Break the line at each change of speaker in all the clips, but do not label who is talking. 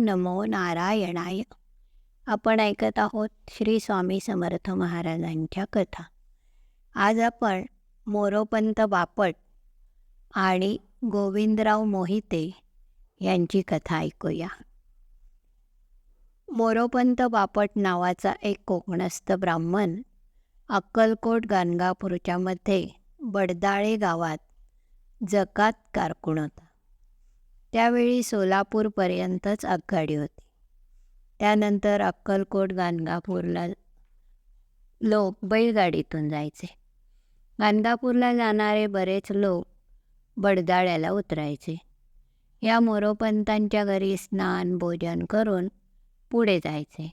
नमो नारायणाय. आपण ऐकत आहोत श्री स्वामी समर्थ महाराजांच्या कथा. आज आपण मोरोपंत बापट आणि गोविंदराव मोहिते यांची कथा ऐकूया. मोरोपंत बापट नावाचा एक कोकणस्थ ब्राह्मण अक्कलकोट गाणगापूरच्या मध्ये बडदाळे गावात जकात कारकून होता. त्यावेळी सोलापूरपर्यंतच आगगाडी होती. त्यानंतर अक्कलकोट गाणगापूरला लोक बैलगाडीतून जायचे. गाणगापूरला जाणारे बरेच लोक बडदाळ्याला उतरायचे. या मोरोपंतांच्या घरी स्नान भोजन करून पुढे जायचे.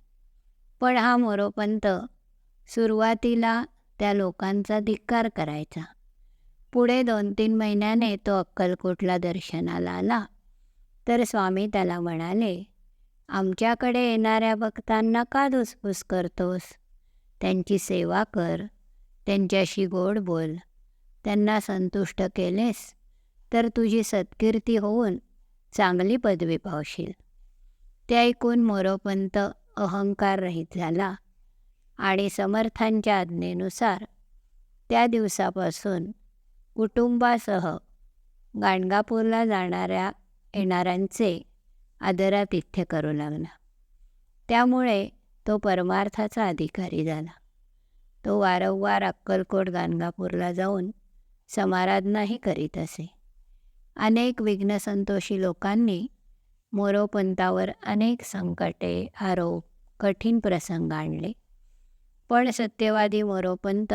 पण हा मोरोपंत सुरुवातीला त्या लोकांचा धिक्कार करायचा. पुढे दोन तीन महिन्याने तो अक्कलकोटला दर्शनाला आला. तर स्वामी त्याला म्हणाले आमच्याकडे येणाऱ्या भक्तांना का धुसफूस करतोस? त्यांची सेवा कर त्यांच्याशी गोड बोल. त्यांना संतुष्ट केलेस तर तुझी सत्कीर्ती होऊन चांगली पदवी पावशील. ते ऐकून मोरोपंत अहंकार रहित झाला आणि समर्थांच्या आज्ञेनुसार त्या दिवसापासून कुटुंबासह गाणगापूरला जाणाऱ्या येणाऱ्यांचे आदरातिथ्य करू लागला. त्यामुळे तो परमार्थाचा अधिकारी झाला. तो वारंवार अक्कलकोट गाणगापूरला जाऊन समाराधनाही करीत असे. अनेक विघ्नसंतोषी लोकांनी मोरोपंतावर अनेक संकटे आरोप कठीण प्रसंग आणले. पण सत्यवादी मोरोपंत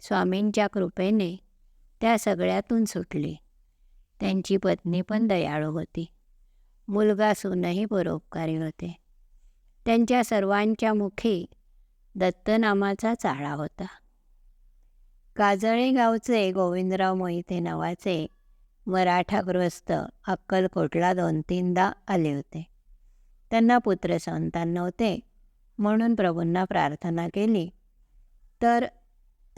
स्वामींच्या कृपेने त्या सगळ्यातून सुटले. त्यांची पत्नी पण दयाळू होती. मुलगा सूनही परोपकारी होते. त्यांच्या सर्वांच्या मुखी दत्तनामाचा चाळा होता. काजळे गावचे गोविंदराव मोहिते नावाचे मराठाग्रस्त अक्कलकोटला दोन तीनदा आले होते. त्यांना पुत्र संतान नव्हते म्हणून प्रभूंना प्रार्थना केली. तर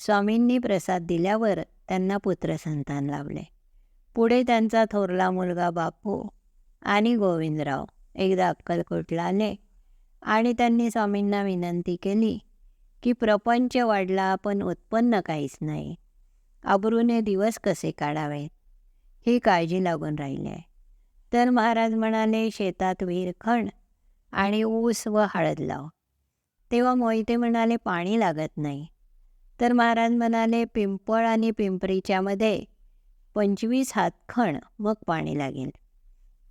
स्वामींनी प्रसाद दिल्यावर त्यांना पुत्रसंतान लाभले. पुढे त्यांचा थोरला मुलगा बापू आणि गोविंदराव एकदा अक्कलकोटला आले आणि त्यांनी स्वामींना विनंती केली की प्रपंच वाढला पण उत्पन्न काहीच नाही. आबरूने दिवस कसे काढावेत? ही काळजी लागून राहिली आहे. तर महाराज म्हणाले शेतात विहीर खण आणि ऊस व हळद लाव. तेव्हा मोहिते म्हणाले पाणी लागत नाही. तर महाराज म्हणाले पिंपळ आणि पिंपरीच्यामध्ये पंचवीस हात खण मग पाणी लागेल.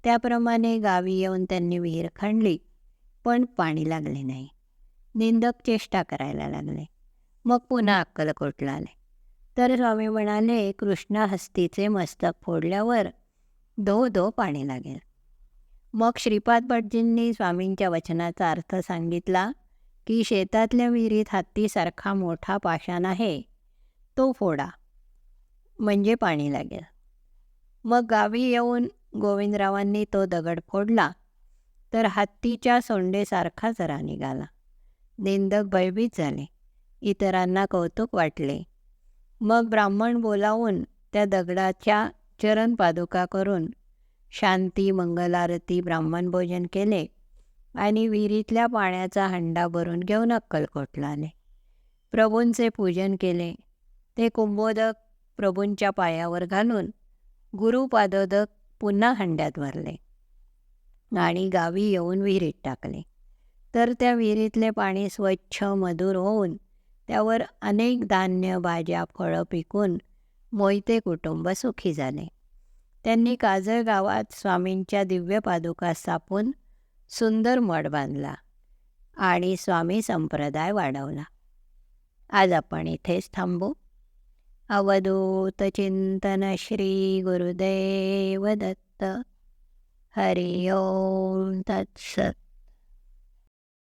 त्याप्रमाणे गावी येऊन त्यांनी विहीर खणली पण पाणी लागले नाही. निंदक चेष्टा करायला लागले. मग पुन्हा अक्कलकोटला आले. तर स्वामी म्हणाले कृष्णा हस्तीचे मस्तक फोडल्यावर धो धो पाणी लागेल. मग श्रीपाद भटजींनी स्वामींच्या वचनाचा अर्थ सांगितला की शेतातल्या विहिरीत हत्तीसारखा मोठा पाषाण आहे. तो फोडा. म्हणजे पाणी लागेल. मग गावी येऊन गोविंदरावांनी तो दगड फोडला तर हत्तीच्या सोंडेसारखा जरा निघाला. निंदक भयभीत झाले. इतरांना कौतुक वाटले. मग ब्राह्मण बोलावून त्या दगडाच्या चरण पादुका करून शांती मंगलारती ब्राह्मण भोजन केले आणि विहिरीतल्या पाण्याचा हंडा भरून घेऊन अक्कलकोटला आले. प्रभूंचे पूजन केले. ते कुंभोदक प्रभूंच्या पायावर घालून गुरुपादोदक पुन्हा हंड्यात भरले आणि गावी येऊन विहिरीत टाकले. तर त्या विहिरीतले पाणी स्वच्छ मधुर होऊन त्यावर अनेक धान्य भाज्या फळं पिकून मोहिते कुटुंब सुखी झाले. त्यांनी काजळ गावात स्वामींच्या दिव्य पादुका स्थापून सुंदर मठ बांधला आणि स्वामी संप्रदाय वाढवला. आज आपण इथेच थांबू. अवधूत चिंतन श्री गुरुदेव दत्त हरि ओम तत्सत।